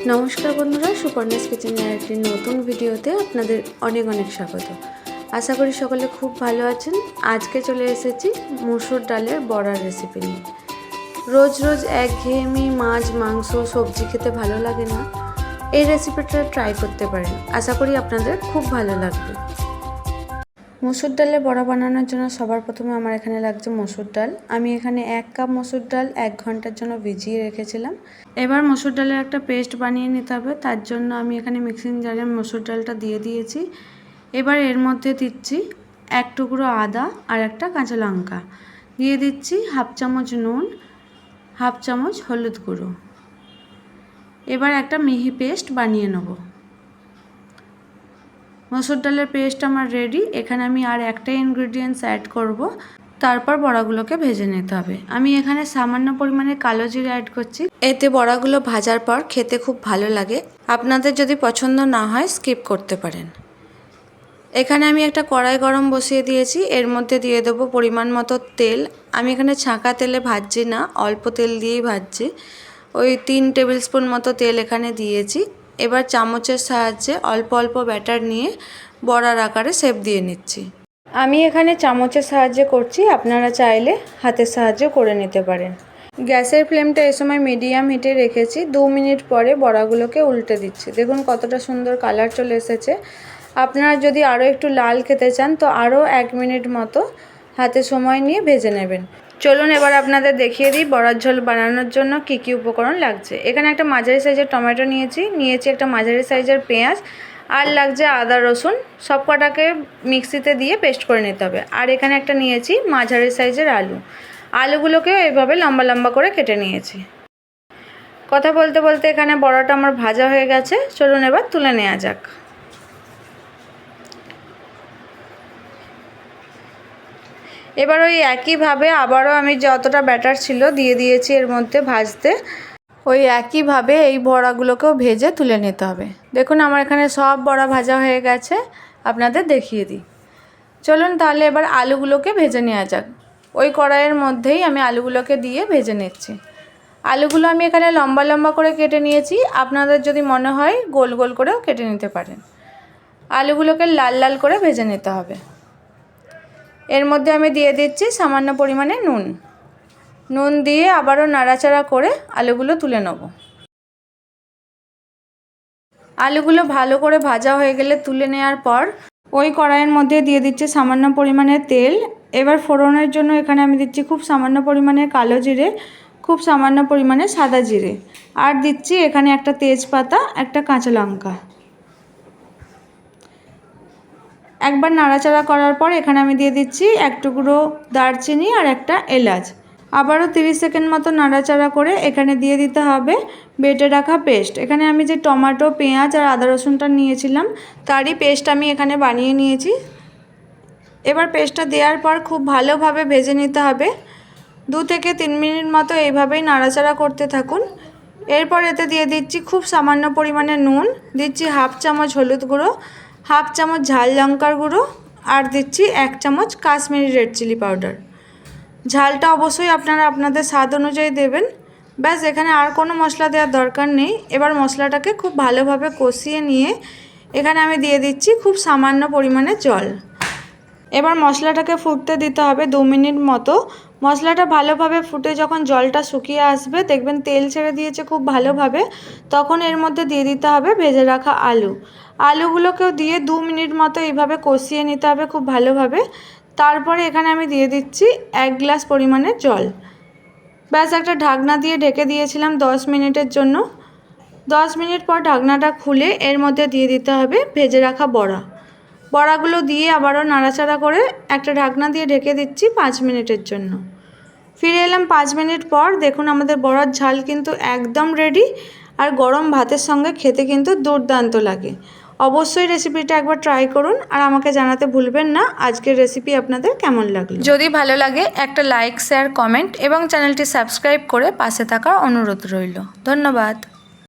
নমস্কার বন্ধুরা, সুপর্ণাস কিচেনের একটি নতুন ভিডিওতে আপনাদের অনেক অনেক স্বাগত। আশা করি সকলে খুব ভালো আছেন। আজকে চলে এসেছি মুসুর ডালের বড়ার রেসিপি নিয়ে। রোজ রোজ একঘেয়েমি মাছ, মাংস, সবজি খেতে ভালো লাগে না। এই রেসিপিটা ট্রাই করতে পারেন। আশা করি আপনাদের খুব ভালো লাগবে। মসুর ডালের বড়া বানানোর জন্য সবার প্রথমে আমার এখানে লাগছে মসুর ডাল। আমি এখানে এক কাপ মসুর ডাল এক ঘণ্টার জন্য ভিজিয়ে রেখেছিলাম। এবার মসুর ডালের একটা পেস্ট বানিয়ে নিতে হবে। তার জন্য আমি এখানে মিক্সিং জারে মসুর ডালটা দিয়ে দিয়েছি। এবার এর মধ্যে দিচ্ছি এক টুকরো আদা আর একটা কাঁচা লঙ্কা। দিয়ে দিচ্ছি হাফ চামচ নুন, হাফ চামচ হলুদ গুঁড়ো। এবার একটা মিহি পেস্ট বানিয়ে নেব। মসুর ডালের পেস্ট আমার রেডি এখানে আমি আর একটা ইনগ্রিডিয়েন্টস অ্যাড করব। তারপর বড়াগুলোকে ভেজে নিতে হবে। আমি এখানে সামান্য পরিমাণে কালো জিরে অ্যাড করছি। এতে বড়াগুলো ভাজার পর খেতে খুব ভালো লাগে। আপনাদের যদি পছন্দ না হয় স্কিপ করতে পারেন। এখানে আমি একটা কড়াই গরম বসিয়ে দিয়েছি। এর মধ্যে দিয়ে দেবো পরিমাণ মতো তেল। আমি এখানে ছাঁকা তেলে ভাজছি না, অল্প তেল দিয়েই ভাজছি। ওই তিন টেবিল স্পুন মতো তেল এখানে দিয়েছি। এবার চামচের সাহায্যে অল্প অল্প ব্যাটার নিয়ে বড়ার আকারে শেপ দিয়ে নিচ্ছি। আমি এখানে চামচের সাহায্যে করছি, আপনারা চাইলে হাতের সাহায্যে করে নিতে পারেন। গ্যাসের ফ্লেমটা এ সময় মিডিয়াম হিটে রেখেছি, দু মিনিট পরে বড়াগুলোকে উল্টে দিচ্ছি। দেখুন কতটা সুন্দর কালার চলে এসেছে। আপনারা যদি আরও একটু লাল খেতে চান, তো আরও এক মিনিট মতো হাতে সময় নিয়ে ভেজে নেবেন। চলুন এবার আপনাদের দেখিয়ে দিই বড়ার ঝোল বানানোর জন্য কি কি উপকরণ লাগছে। এখানে একটা মাঝারি সাইজের টমেটো নিয়েছি নিয়েছি একটা মাঝারি সাইজের পেঁয়াজ, আর লাগছে আদা, রসুন সব কটাকে মিক্সিতে দিয়ে পেস্ট করে নিতে হবে। আর এখানে একটা নিয়েছি মাঝারি সাইজের আলু। আলুগুলোকেও এইভাবে লম্বা লম্বা করে কেটে নিয়েছি। কথা বলতে বলতে এখানে বড়াটা আমার ভাজা হয়ে গেছে। চলুন এবার তুলে নেওয়া যাক। এবার ওই একইভাবে আবারও আমি যতটা ব্যাটার ছিল দিয়ে দিয়েছি এর মধ্যে ভাজতে। ওই একইভাবে এই বড়াগুলোকেও ভেজে তুলে নিতে হবে। দেখুন আমার এখানে সব বড়া ভাজা হয়ে গেছে, আপনাদের দেখিয়ে দিই। চলুন তাহলে এবার আলুগুলোকে ভেজে নেওয়া যাক। ওই কড়াইয়ের মধ্যেই আমি আলুগুলোকে দিয়ে ভেজে নিচ্ছি। আলুগুলো আমি এখানে লম্বা লম্বা করে কেটে নিয়েছি, আপনাদের যদি মনে হয় গোল গোল করেও কেটে নিতে পারেন। আলুগুলোকে লাল লাল করে ভেজে নিতে হবে। এর মধ্যে আমি দিয়ে দিচ্ছি সামান্য পরিমাণে নুন। নুন দিয়ে আবারও নাড়াচাড়া করে আলুগুলো তুলে নেব। আলুগুলো ভালো করে ভাজা হয়ে গেলে তুলে নেওয়ার পর ওই কড়াইয়ের মধ্যে দিয়ে দিচ্ছি সামান্য পরিমাণে তেল। এবার ফোড়নের জন্য এখানে আমি দিচ্ছি খুব সামান্য পরিমাণে কালো জিরে, খুব সামান্য পরিমাণে সাদা জিরে। আর দিচ্ছি এখানে একটা তেজপাতা, একটা কাঁচা লঙ্কা। একবার নাড়াচাড়া করার পর এখানে আমি দিয়ে দিচ্ছি এক টুকরো দারচিনি আর একটা এলাচ। আবারও তিরিশ সেকেন্ড মতো নাড়াচাড়া করে এখানে দিয়ে দিতে হবে বেটে রাখা পেস্ট। এখানে আমি যে টমেটো, পেঁয়াজ আর আদা রসুনটা নিয়েছিলাম, তারই পেস্ট আমি এখানে বানিয়ে নিয়েছি। এবার পেস্টটা দেওয়ার পর খুব ভালোভাবে ভেজে নিতে হবে। দু থেকে তিন মিনিট মতো এইভাবেই নাড়াচাড়া করতে থাকুন। এরপর এতে দিয়ে দিচ্ছি খুব সামান্য পরিমাণে নুন, দিচ্ছি হাফ চামচ হলুদ গুঁড়ো হাফ চামচ ঝাল লঙ্কার গুঁড়ো আর দিচ্ছি এক চামচ কাশ্মীরি রেড চিলি পাউডার। ঝালটা অবশ্যই আপনারা আপনাদের স্বাদ অনুযায়ী দেবেন। ব্যাস, এখানে আর কোনো মশলা দেওয়ার দরকার নেই। এবার মশলাটাকে খুব ভালোভাবে কষিয়ে নিয়ে এখানে আমি দিয়ে দিচ্ছি খুব সামান্য পরিমাণে জল। এবার মশলাটাকে ফুটতে দিতে হবে দু মিনিট মতো। মশলাটা ভালোভাবে ফুটে যখন জলটা শুকিয়ে আসবে, দেখবেন তেল ছেড়ে দিয়েছে খুব ভালোভাবে, তখন এর মধ্যে দিয়ে দিতে হবে ভেজে রাখা আলু। আলুগুলোকেও দিয়ে দু মিনিট মতো এইভাবে কষিয়ে নিতে হবে খুব ভালোভাবে। তারপরে এখানে আমি দিয়ে দিচ্ছি এক গ্লাস পরিমাণে জল। ব্যাস, একটা ঢাকনা দিয়ে ঢেকে দিয়েছিলাম দশ মিনিটের জন্য। দশ মিনিট পর ঢাকনাটা খুলে এর মধ্যে দিয়ে দিতে হবে ভেজে রাখা বড়া। বড়াগুলো দিয়ে আবারও নাড়াচাড়া করে একটা ঢাকনা দিয়ে ঢেকে দিচ্ছি পাঁচ মিনিটের জন্য। ফিরে এলাম পাঁচ মিনিট পর। দেখুন, আমাদের বড়ার ঝাল কিন্তু একদম রেডি আর গরম ভাতের সঙ্গে খেতে কিন্তু দুর্দান্ত লাগে। অবশ্যই রেসিপিটা একবার ট্রাই করুন আর আমাকে জানাতে ভুলবেন না। আজকের রেসিপি আপনাদের কেমন লাগল? যদি ভালো লাগে, একটা লাইক শেয়ার কমেন্ট এবং চ্যানেলটি সাবস্ক্রাইব করে পাশে থাকার অনুরোধ রইল। ধন্যবাদ।